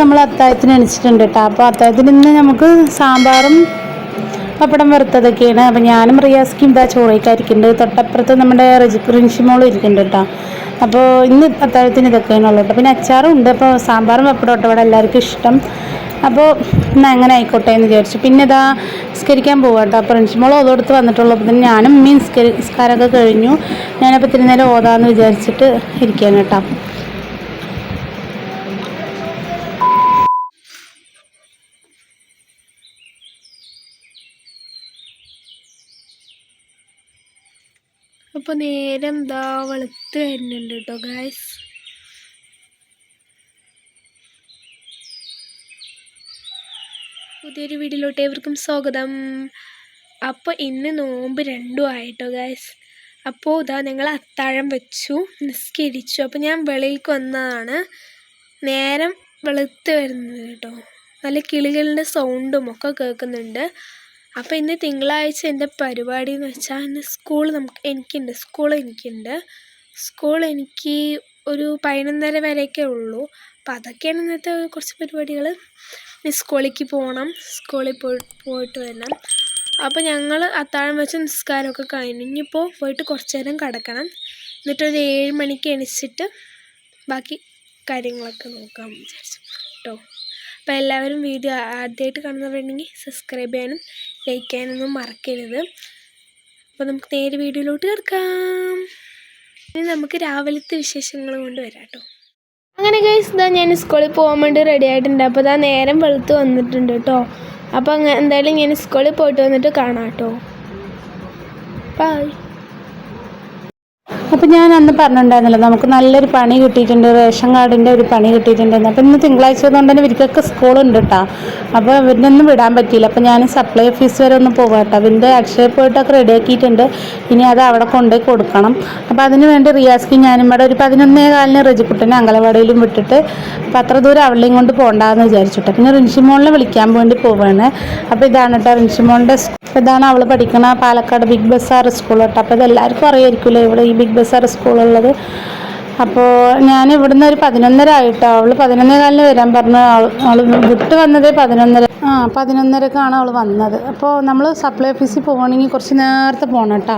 നമ്മൾ അത്താഴത്തിന് എണിച്ചിട്ടുണ്ട് കേട്ടോ അപ്പോൾ അത്താഴത്തിന് ഇന്ന് നമുക്ക് സാമ്പാറും പപ്പടം വറുത്തതൊക്കെയാണ്. അപ്പോൾ ഞാനും റിയാസ്ക്കും ഇതാ ചോറയ്ക്കായിരിക്കുന്നുണ്ട് തൊട്ടപ്പുറത്ത് നമ്മുടെ റിൻഷിമോളും ഇരിക്കുന്നുണ്ട് കേട്ടോ അപ്പോൾ ഇന്ന് അത്താഴത്തിന് ഇതൊക്കെയാണ് ഉള്ളത്. കേട്ടോ പിന്നെ അച്ചാറും ഉണ്ട്. അപ്പോൾ സാമ്പാറും പപ്പടം കേട്ടോ ഇവിടെ എല്ലാവർക്കും ഇഷ്ടം. അപ്പോൾ ഇന്ന് അങ്ങനെ ആയിക്കോട്ടെ എന്ന് വിചാരിച്ചു. പിന്നെ ഇതാ നിസ്കരിക്കാൻ പോവാം കേട്ടോ അപ്പോൾ റിൻഷിമോൾ ഓതോടുത്ത് വന്നിട്ടുള്ളൂ. അപ്പോൾ തന്നെ ഞാനും മീൻ നിസ്കരി കഴിഞ്ഞു. ഞാനപ്പോൾ ഇത്തിരി നേരം ഓതാമെന്ന് വിചാരിച്ചിട്ട് ഇരിക്കുകയാണ് കേട്ടോ അപ്പോൾ നേരം ദാ വെളുത്ത് വരുന്നുണ്ട് കേട്ടോ ഗായ്സ് പുതിയൊരു വീഡിയോയിലോട്ട് ഏവർക്കും സ്വാഗതം. അപ്പോൾ ഇന്ന് നോമ്പ് രണ്ടും ആയിട്ടോ ഗായ്സ് അപ്പോൾ ഇതാ ഞങ്ങൾ അത്താഴം വെച്ചു നിസ്കരിച്ചു. അപ്പോൾ ഞാൻ വെളിയിലേക്ക് വന്നതാണ്. നേരം വെളുത്ത് വരുന്നത് കേട്ടോ നല്ല കിളികളുടെ സൗണ്ടും ഒക്കെ കേൾക്കുന്നുണ്ട്. അപ്പോൾ ഇന്ന് തിങ്കളാഴ്ച എന്റെ പരിപാടി എന്ന് വെച്ചാൽ ഇന്ന് സ്കൂൾ നമുക്ക് എനിക്കുണ്ട് സ്കൂൾ എനിക്കുണ്ട്. സ്കൂൾ എനിക്ക് ഒരു പതിനൊന്നര വരെയൊക്കെ ഉള്ളൂ. അപ്പോൾ അതൊക്കെയാണ് ഇന്നത്തെ കുറച്ച് പരിപാടികൾ ഇനി സ്കൂളിലേക്ക് പോകണം സ്കൂളിൽ പോയി പോയിട്ട് വരണം. അപ്പോൾ ഞങ്ങൾ അത്താഴം വെച്ച് നിസ്കാരമൊക്കെ കഴിഞ്ഞു ഇനിയിപ്പോൾ പോയിട്ട് കുറച്ച് നേരം കിടക്കണം. എന്നിട്ടൊരു ഏഴ് മണിക്ക് എണിച്ചിട്ട് ബാക്കി കാര്യങ്ങളൊക്കെ നോക്കാം വിചാരിച്ചു. കേട്ടോ അപ്പോൾ എല്ലാവരും വീഡിയോ ആദ്യമായിട്ട് കാണുന്നവരുണ്ടെങ്കിൽ സബ്സ്ക്രൈബ് ചെയ്യാനും ലൈക്ക് ചെയ്യാനൊന്നും മറക്കരുത്. അപ്പോൾ നമുക്ക് നേരെ വീഡിയോയിലോട്ട് കിടക്കാം. ഇനി നമുക്ക് രാവിലത്തെ വിശേഷങ്ങൾ കൊണ്ട് വരാം കേട്ടോ അങ്ങനെ ഗൈസ് ഇതാ ഞാൻ സ്കൂളിൽ പോകാൻ വേണ്ടി റെഡി ആയിട്ടുണ്ട്. അപ്പോൾ ഇതാ നേരം വെളുത്ത് വന്നിട്ടുണ്ട് കേട്ടോ അപ്പോൾ എന്തായാലും ഞാൻ സ്കൂളിൽ പോയിട്ട് വന്നിട്ട് കാണാം കേട്ടോ ബൈ അപ്പം ഞാൻ അന്ന് പറഞ്ഞിട്ടുണ്ടായിരുന്നല്ലോ നമുക്ക് നല്ലൊരു പണി കിട്ടിയിട്ടുണ്ട് റേഷൻ കാർഡിന്റെ ഒരു പണി കിട്ടിയിട്ടുണ്ടായിരുന്നു അപ്പം ഇന്ന് തിങ്കളാഴ്ച ആയതുകൊണ്ട് തന്നെ ഇവർക്കൊക്കെ സ്കൂളുണ്ട് കേട്ടോ അപ്പോൾ ഇവരിനൊന്നും വിടാൻ പറ്റിയില്ല. അപ്പോൾ ഞാൻ സപ്ലൈ ഓഫീസ് വരെ ഒന്ന് പോകാം കേട്ടോ അതിന്റെ അക്ഷയ പോയിട്ടൊക്കെ റെഡിയാക്കിയിട്ടുണ്ട് ഇനി അത് അവിടെ കൊണ്ടുപോയി കൊടുക്കണം. അപ്പോൾ അതിന് വേണ്ടി റിയാസ്കി ഞാനും ഇവിടെ ഒരു പതിനൊന്നേ കാലിന് റജിക്കുട്ടനെ അങ്കലവാടിയിലും വിട്ടിട്ട് അപ്പോൾ അത്ര ദൂരം അവളെയും കൊണ്ട് പോകണ്ടെന്ന് വിചാരിച്ചിട്ട്. പിന്നെ റിൻഷിമോളിനെ വിളിക്കാൻ വേണ്ടി പോവാണ്. അപ്പോൾ ഇതാണ് കേട്ടോ റിൻഷിമോളിന്റെ ഇതാണ് അവൾ പഠിക്കുന്ന പാലക്കാട് ബിഗ് ബസാർ സ്കൂൾ കേട്ടോ അപ്പോൾ ഇതെല്ലാവർക്കും അറിയായിരിക്കുമല്ലോ ഇവിടെ ഈ ബിഗ് ബസാർ സ്കൂളുള്ളത്. അപ്പോൾ ഞാൻ ഇവിടുന്ന് ഒരു പതിനൊന്നര ആയിട്ടോ അവൾ പതിനൊന്നേ കാലിന് വരാൻ പറഞ്ഞു അവൾ വിട്ട് വന്നതേ പതിനൊന്നര ആ പതിനൊന്നരക്കാണ് അവൾ വന്നത്. അപ്പോൾ നമ്മൾ സപ്ലൈ ഓഫീസിൽ പോകണമെങ്കിൽ കുറച്ച് നേരത്തെ പോകണം കേട്ടോ.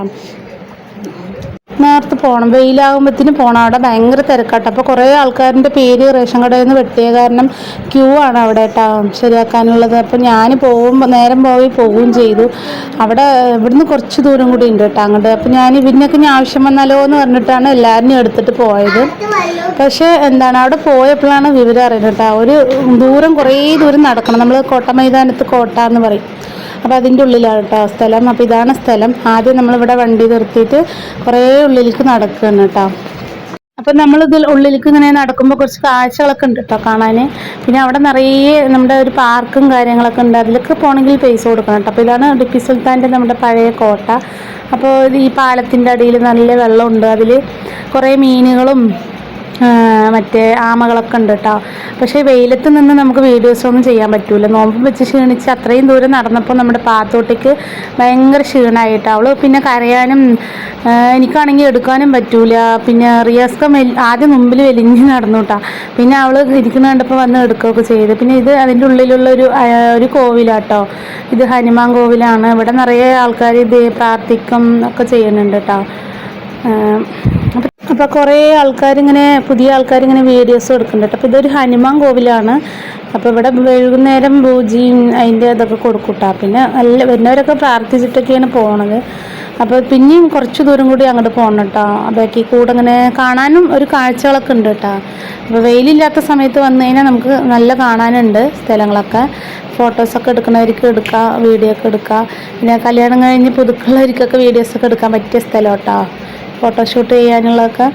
നേരത്തെ പോകണം വെയിലാകുമ്പോഴത്തേന് പോകണം അവിടെ ഭയങ്കര തിരക്കാട്ടോ. അപ്പോൾ കുറേ ആൾക്കാരിന്റെ പേര് റേഷൻ കടയിൽ നിന്ന് വെട്ടിയ കാരണം ക്യൂ ആണ് അവിടെ കേട്ടോ ശരിയാക്കാനുള്ളത്. അപ്പോൾ ഞാൻ പോകുമ്പോൾ നേരം പോയി പോവുകയും ചെയ്തു. അവിടെ ഇവിടുന്ന് കുറച്ച് ദൂരം കൂടി ഉണ്ട് കേട്ടോ അങ്ങോട്ട്. അപ്പോൾ ഞാൻ ഇവരിനൊക്കെ ഞാൻ ആവശ്യം വന്നാലോ എന്ന് പറഞ്ഞിട്ടാണ് എല്ലാവരും എടുത്തിട്ട് പോയത്. പക്ഷേ എന്താണ് അവിടെ പോയപ്പോഴാണ് വിവരം അറിയുന്നത് കേട്ടോ ഒരു ദൂരം കുറേ ദൂരം നടക്കണം. നമ്മൾ കോട്ട മൈതാനത്ത് കോട്ട എന്ന് പറയും. അപ്പോൾ അതിന്റെ ഉള്ളിലാണ് കേട്ടോ സ്ഥലം. അപ്പോൾ ഇതാണ് സ്ഥലം. ആദ്യം നമ്മളിവിടെ വണ്ടി നിർത്തിയിട്ട് കുറേ ഉള്ളിലേക്ക് നടക്കുകയാണ് കേട്ടോ അപ്പം നമ്മളിതിൽ ഉള്ളിലേക്ക് ഇങ്ങനെ നടക്കുമ്പോൾ കുറച്ച് കാഴ്ചകളൊക്കെ ഉണ്ട് കേട്ടോ കാണാൻ പിന്നെ അവിടെ നിറയെ നമ്മുടെ ഒരു പാർക്കും കാര്യങ്ങളൊക്കെ ഉണ്ട്. അതിലൊക്കെ പോകണമെങ്കിൽ പൈസ കൊടുക്കണം കേട്ടോ അപ്പോൾ ഇതാണ് ടിപ്പു സുൽത്താന്റെ നമ്മുടെ പഴയ കോട്ട. അപ്പോൾ ഈ പാലത്തിന്റെ അടിയിൽ നല്ല വെള്ളമുണ്ട്. അതിൽ കുറേ മീനുകളും മറ്റേ ആമകളൊക്കെ ഉണ്ട് കേട്ടോ പക്ഷേ വെയിലത്ത് നിന്ന് നമുക്ക് വീഡിയോസ് ഒന്നും ചെയ്യാൻ പറ്റൂല. നോമ്പ് വെച്ച് ക്ഷീണിച്ച് അത്രയും ദൂരം നടന്നപ്പോൾ നമ്മുടെ പാത്തോട്ടിക്ക് ഭയങ്കര ക്ഷീണമായിട്ട് അവൾ പിന്നെ കരയാനും എനിക്കാണെങ്കിൽ എടുക്കാനും പറ്റൂല. പിന്നെ റിയാസ്ക ആദ്യം മുമ്പിൽ വലിഞ്ഞ് നടന്നു പിന്നെ അവൾ ഇരിക്കുന്ന കണ്ടപ്പോൾ വന്ന് എടുക്കുകയൊക്കെ ചെയ്ത്. പിന്നെ ഇത് അതിന്റെ ഉള്ളിലുള്ള ഒരു ഒരു കോവിലാട്ടോ ഇത് ഹനുമാൻ കോവിലാണ്. ഇവിടെ നിറയെ ആൾക്കാർ ഇത് പ്രാർത്ഥിക്കും ഒക്കെ ചെയ്യുന്നുണ്ട് കേട്ടോ അപ്പോൾ കുറേ ആൾക്കാരിങ്ങനെ പുതിയ ആൾക്കാരിങ്ങനെ വീഡിയോസ് എടുക്കുന്നുണ്ട്. അപ്പോൾ ഇതൊരു ഹനുമാൻ കോവിലാണ്. അപ്പോൾ ഇവിടെ വൈകുന്നേരം പൂജയും അതിന്റെ ഇതൊക്കെ കൊടുക്കൂട്ടാ. പിന്നെ നല്ല വരുന്നവരൊക്കെ പ്രാർത്ഥിച്ചിട്ടൊക്കെയാണ് പോണത്. അപ്പോൾ പിന്നെയും കുറച്ച് ദൂരം കൂടി അങ്ങോട്ട് പോകണം കേട്ടോ ബാക്കി കൂടെ ഇങ്ങനെ കാണാനും ഒരു കാഴ്ചകളൊക്കെ ഉണ്ട് കേട്ടോ അപ്പോൾ വെയിലില്ലാത്ത സമയത്ത് വന്നു കഴിഞ്ഞാൽ നമുക്ക് നല്ല കാണാനുണ്ട് സ്ഥലങ്ങളൊക്കെ. ഫോട്ടോസൊക്കെ എടുക്കുന്നവർക്ക് എടുക്കാം വീഡിയോ ഒക്കെ എടുക്കാം. പിന്നെ കല്യാണം കഴിഞ്ഞ് പുതുക്കുള്ളവർക്കൊക്കെ വീഡിയോസൊക്കെ എടുക്കാൻ പറ്റിയ സ്ഥലം കേട്ടോ ഫോട്ടോഷൂട്ട് ചെയ്യാനുള്ളതൊക്കെ.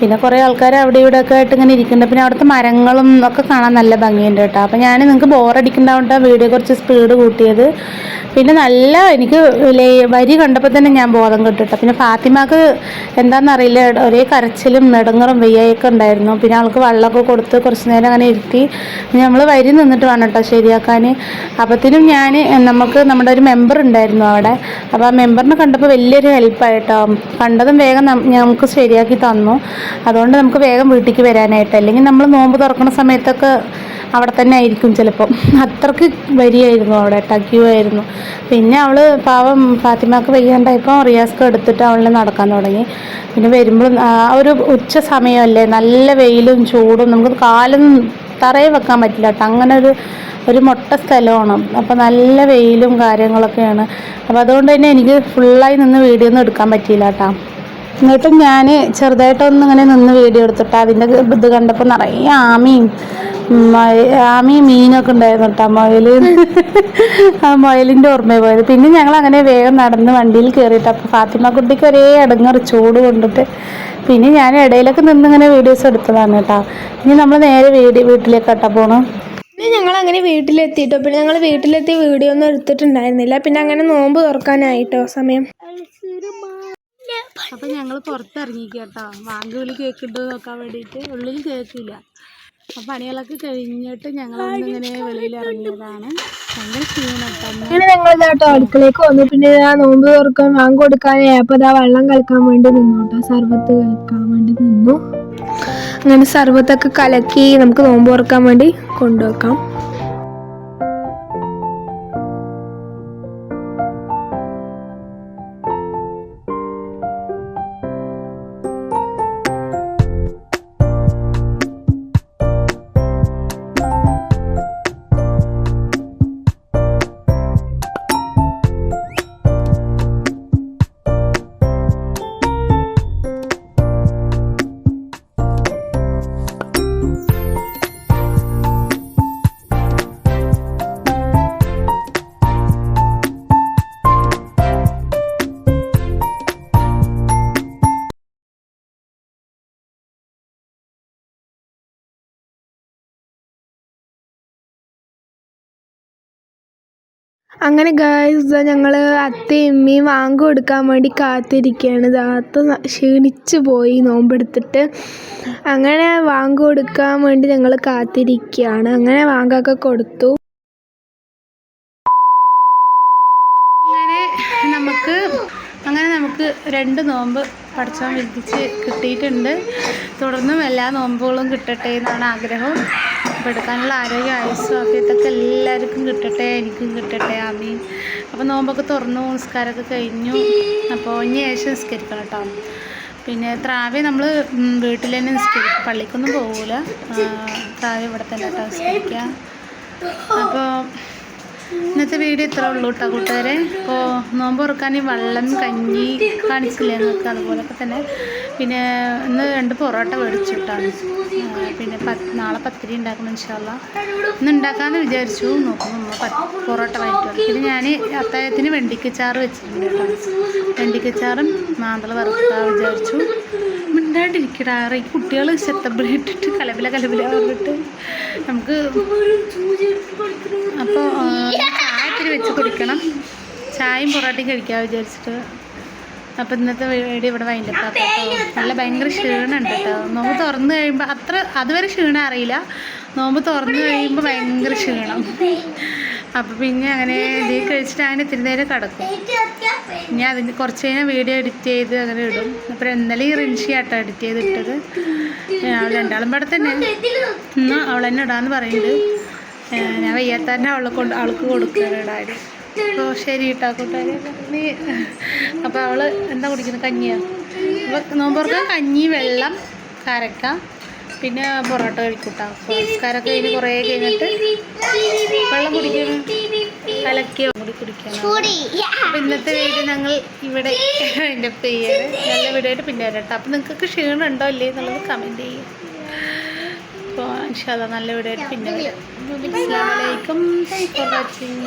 പിന്നെ കുറേ ആൾക്കാർ അവിടെ ഇവിടെ ഒക്കെ ആയിട്ട് ഇങ്ങനെ ഇരിക്കുന്നുണ്ട്. പിന്നെ അവിടുത്തെ മരങ്ങളും ഒക്കെ കാണാൻ നല്ല ഭംഗിയുണ്ട് കേട്ടോ. അപ്പോൾ ഞാൻ നിങ്ങൾക്ക് ബോറടിക്കണ്ടാവണ്ട വീഡിയോ കുറച്ച് സ്പീഡ് കൂട്ടിയത്. പിന്നെ നല്ല എനിക്ക് വരി കണ്ടപ്പോൾ തന്നെ ഞാൻ ബോധം കിട്ടിട്ടോ. പിന്നെ ഫാത്തിമാക്ക് എന്താണെന്നറിയില്ല ഒരേ കരച്ചിലും നെടുങ്ങറും വെയ്യൊക്കെ ഉണ്ടായിരുന്നു. പിന്നെ അവൾക്ക് വെള്ളമൊക്കെ കൊടുത്ത് കുറച്ച് നേരം അങ്ങനെ ഇരുത്തി. നമ്മൾ വരി നിന്നിട്ട് വേണം കേട്ടോ ശരിയാക്കാൻ അപ്പത്തിനും ഞാൻ നമുക്ക് നമ്മുടെ ഒരു മെമ്പർ ഉണ്ടായിരുന്നു അവിടെ. അപ്പോൾ ആ മെമ്പറിനെ കണ്ടപ്പോൾ വലിയൊരു ഹെൽപ്പായിട്ടോ. കണ്ടതും വേഗം നമുക്ക് ശരിയാക്കി തന്നു. അതുകൊണ്ട് നമുക്ക് വേഗം വീട്ടിലേക്ക് വരാനായിട്ട്. അല്ലെങ്കിൽ നമ്മൾ നോമ്പ് തുറക്കുന്ന സമയത്തൊക്കെ അവിടെ തന്നെ ആയിരിക്കും ചിലപ്പം. അത്രയ്ക്ക് വരിയായിരുന്നു അവിടെ ടക്യൂ ആയിരുന്നു പിന്നെ അവൾ പാവം ഫാത്തിമാക്ക് വയ്യാണ്ടായപ്പോൾ റിയാസ്ക്ക് എടുത്തിട്ട് അവളിനെ നടക്കാൻ തുടങ്ങി. പിന്നെ വരുമ്പോൾ ഒരു ഉച്ച സമയമല്ലേ നല്ല വെയിലും ചൂടും നമുക്ക് കാലും തറയെ വെക്കാൻ പറ്റില്ല കേട്ടോ. അങ്ങനെ ഒരു ഒരു മൊട്ട സ്ഥലമാണ്. അപ്പോൾ നല്ല വെയിലും കാര്യങ്ങളൊക്കെയാണ്. അപ്പോൾ അതുകൊണ്ട് തന്നെ എനിക്ക് ഫുള്ളായി നിന്ന് വീഡിയോ ഒന്നും എടുക്കാൻ പറ്റിയില്ല കേട്ടോ. എന്നിട്ടും ഞാൻ ചെറുതായിട്ടൊന്ന് ഇങ്ങനെ നിന്ന് വീഡിയോ എടുത്തിട്ട് അതിന്റെ ഇത് കണ്ടപ്പോൾ നിറയെ ആമയും മയ- ആമയും മീനൊക്കെ ഉണ്ടായിരുന്നു കേട്ടോ മുയൽ ആ മൊയലിന്റെ ഓർമ്മ പോയത്. പിന്നെ ഞങ്ങൾ അങ്ങനെ വേഗം നടന്ന് വണ്ടിയിൽ കയറിയിട്ട് അപ്പോൾ ഫാത്തിമ കുട്ടിക്ക് ഒരേ അടങ്ങറ് ചൂട് കൊണ്ടിട്ട് പിന്നെ ഞാൻ ഇടയിലൊക്കെ നിന്ന് ഇങ്ങനെ വീഡിയോസ് എടുത്തതാണ് കേട്ടോ. ഇനി നമ്മൾ നേരെ വീട് വീട്ടിലേക്ക് കേട്ടോ പോകണം പിന്നെ ഞങ്ങൾ അങ്ങനെ വീട്ടിലെത്തിയിട്ടോ പിന്നെ ഞങ്ങൾ വീട്ടിലെത്തി വീഡിയോ ഒന്നും എടുത്തിട്ടുണ്ടായിരുന്നില്ല. പിന്നെ അങ്ങനെ നോമ്പ് തുറക്കാനായിട്ടോ സമയം. അപ്പം ഞങ്ങൾ പുറത്തിറങ്ങി കേട്ടോ വാങ്ക് വിളി കേൾക്കുന്നുണ്ടോ നോക്കാൻ വേണ്ടിയിട്ട് ഉള്ളിൽ കേൾക്കില്ല അപ്പം പണികളൊക്കെ കഴിഞ്ഞിട്ട് ഞങ്ങൾ ഇങ്ങനെ വെളിയിൽ ഇറങ്ങിയതാണ് കേട്ടോ ഞങ്ങൾ ഇതാട്ടോ അടുക്കളയ്ക്ക് വന്നു. പിന്നെ ആ നോമ്പ് തുറക്കാൻ വാങ്ങി കൊടുക്കാൻ അപ്പോൾ ഇതാ വെള്ളം കലക്കാൻ വേണ്ടി നിന്നു കേട്ടോ സർബത്ത് കലക്കാൻ വേണ്ടി നിന്നു. അങ്ങനെ സർബത്തൊക്കെ കലക്കി നമുക്ക് നോമ്പ് തുറക്കാൻ വേണ്ടി കൊണ്ടുവെക്കാം. അങ്ങനെ ഗായ്സ് ഞങ്ങൾ അത്തയും അമ്മയും വാങ്ക് കൊടുക്കാൻ വേണ്ടി കാത്തിരിക്കുകയാണ് ദാ അത്ത ക്ഷീണിച്ച് പോയി നോമ്പെടുത്തിട്ട്. അങ്ങനെ വാങ്ക് കൊടുക്കാൻ വേണ്ടി ഞങ്ങൾ കാത്തിരിക്കുകയാണ് അങ്ങനെ വാങ്കൊക്കെ കൊടുത്തു. അങ്ങനെ നമുക്ക് അങ്ങനെ നമുക്ക് രണ്ട് നോമ്പ് പഠിച്ചാൻ വിധിച്ച് കിട്ടിയിട്ടുണ്ട്. തുടർന്നും എല്ലാ നോമ്പുകളും കിട്ടട്ടെ എന്നാണ് ആഗ്രഹം. അപ്പോൾ എടുക്കാനുള്ള ആരോഗ്യ ആയുസ്സും ആഫിയത്തൊക്കെ എല്ലാവർക്കും കിട്ടട്ടെ എനിക്കും കിട്ടട്ടെ. ആമീൻ. അപ്പോൾ നോമ്പൊക്കെ തുറന്നു നിസ്കാരമൊക്കെ കഴിഞ്ഞു. അപ്പോൾ ഇനി ശേഷം നിസ്കരിക്കണം കേട്ടോ. പിന്നെ ത്രാവി നമ്മൾ വീട്ടിൽ തന്നെ നിസ്കരിക്കും പള്ളിക്കൊന്നും പോകില്ല ത്രാവി ഇവിടെ തന്നെ കേട്ടോ നിസ്കരിക്കുക. അപ്പോൾ ഇന്നത്തെ വീഡിയോ ഇത്ര ഉള്ളൂ കേട്ടോ കൂട്ടുകാരെ. അപ്പോൾ നോമ്പ് തുറക്കാൻ ഈ വെള്ളം കഞ്ഞി കാണിച്ചില്ലേ നിങ്ങൾക്ക്? അതുപോലൊക്കെ തന്നെ. പിന്നെ ഇന്ന് രണ്ട് പൊറോട്ട മേടിച്ചിട്ടാണ്. പിന്നെ പത്ത് നാളെ പത്തിരി ഉണ്ടാക്കണം ഇൻഷാല്ല ഇന്ന് ഉണ്ടാക്കാമെന്ന് വിചാരിച്ചു. നോക്കുമ്പോൾ നമ്മൾ പൊറോട്ട വാങ്ങിച്ചു പിന്നെ ഞാൻ അത്തായത്തിന് വെണ്ടിക്കച്ചാറ് വെച്ചിട്ടുണ്ട് കേട്ടോ വെണ്ടിക്കച്ചാറും മാന്തള വറുക്കാൻ വിചാരിച്ചു. മിണ്ടാണ്ടിരിക്കടാറ് ഈ കുട്ടികൾ ഇട്ടിട്ട് കലപില കലബില പറഞ്ഞിട്ട് നമുക്ക് അപ്പോൾ ചായത്തിന് വെച്ച് കുടിക്കണം. ചായയും പൊറോട്ടയും കഴിക്കാൻ വിചാരിച്ചിട്ട്. അപ്പം ഇന്നത്തെ വീഡിയോ ഇവിടെ വൈൻഡപ്പ് കേട്ടോ നല്ല ഭയങ്കര ക്ഷീണമുണ്ട് കേട്ടോ നോമ്പ് തുറന്നു കഴിയുമ്പോൾ അത്ര അതുവരെ ക്ഷീണം അറിയില്ല. നോമ്പ് തുറന്നു കഴിയുമ്പോൾ ഭയങ്കര ക്ഷീണം. അപ്പോൾ പിന്നെ അങ്ങനെ ഇത് കഴിച്ചിട്ട് അങ്ങനെ ഇത്തിരി നേരം കിടക്കും. ഞാൻ അതിന് കുറച്ച് കഴിഞ്ഞാൽ വീഡിയോ എഡിറ്റ് ചെയ്ത് അങ്ങനെ ഇടും. അപ്പോൾ ഇന്നലെ ഈ റിൻഷി ആട്ടോ എഡിറ്റ് ചെയ്ത് ഇട്ടത് അവൾ രണ്ടാളും പാടെ തന്നെ. ഇന്ന് അവൾ തന്നെ ഇടാന്ന് പറയുന്നുണ്ട് ഞാൻ വയ്യാത്തന്നെ അവളെ കൊണ്ട് അവൾക്ക് കൊടുക്കുകയാണ് ഇടാൻ അപ്പോൾ ശരി കേട്ടോ കൂട്ടുകാരി. നീ അപ്പോൾ അവൾ എന്താ കുടിക്കുന്നത്? കഞ്ഞിയാണ് അപ്പോൾ നോമ്പുറക്കാൻ കഞ്ഞി വെള്ളം കരക്ക. പിന്നെ പൊറോട്ട കഴിക്കൂട്ടാ. സംസ്കാരമൊക്കെ കഴിഞ്ഞ് കുറേ കഴിഞ്ഞിട്ട് വെള്ളം കുടിക്കും കലക്കിയോ കൂടി കുടിക്കണം അപ്പോൾ ഇന്നത്തെ വീട് ഞങ്ങൾ ഇവിടെ എന്റെ പേര് നല്ല വീഡിയോ ആയിട്ട് പിന്നെ വരാം അപ്പൊ നിങ്ങൾക്ക് ക്ഷീണം ഉണ്ടോ ഇല്ലേ എന്നുള്ളത് കമന്റ് ചെയ്യും. അപ്പോൾ ഇൻഷാല്ല നല്ല വീഡിയോ ആയിട്ട് പിന്നെ വരാം. അസ്സാം വലൈക്കും താങ്ക് ഫോർ വാച്ചിങ്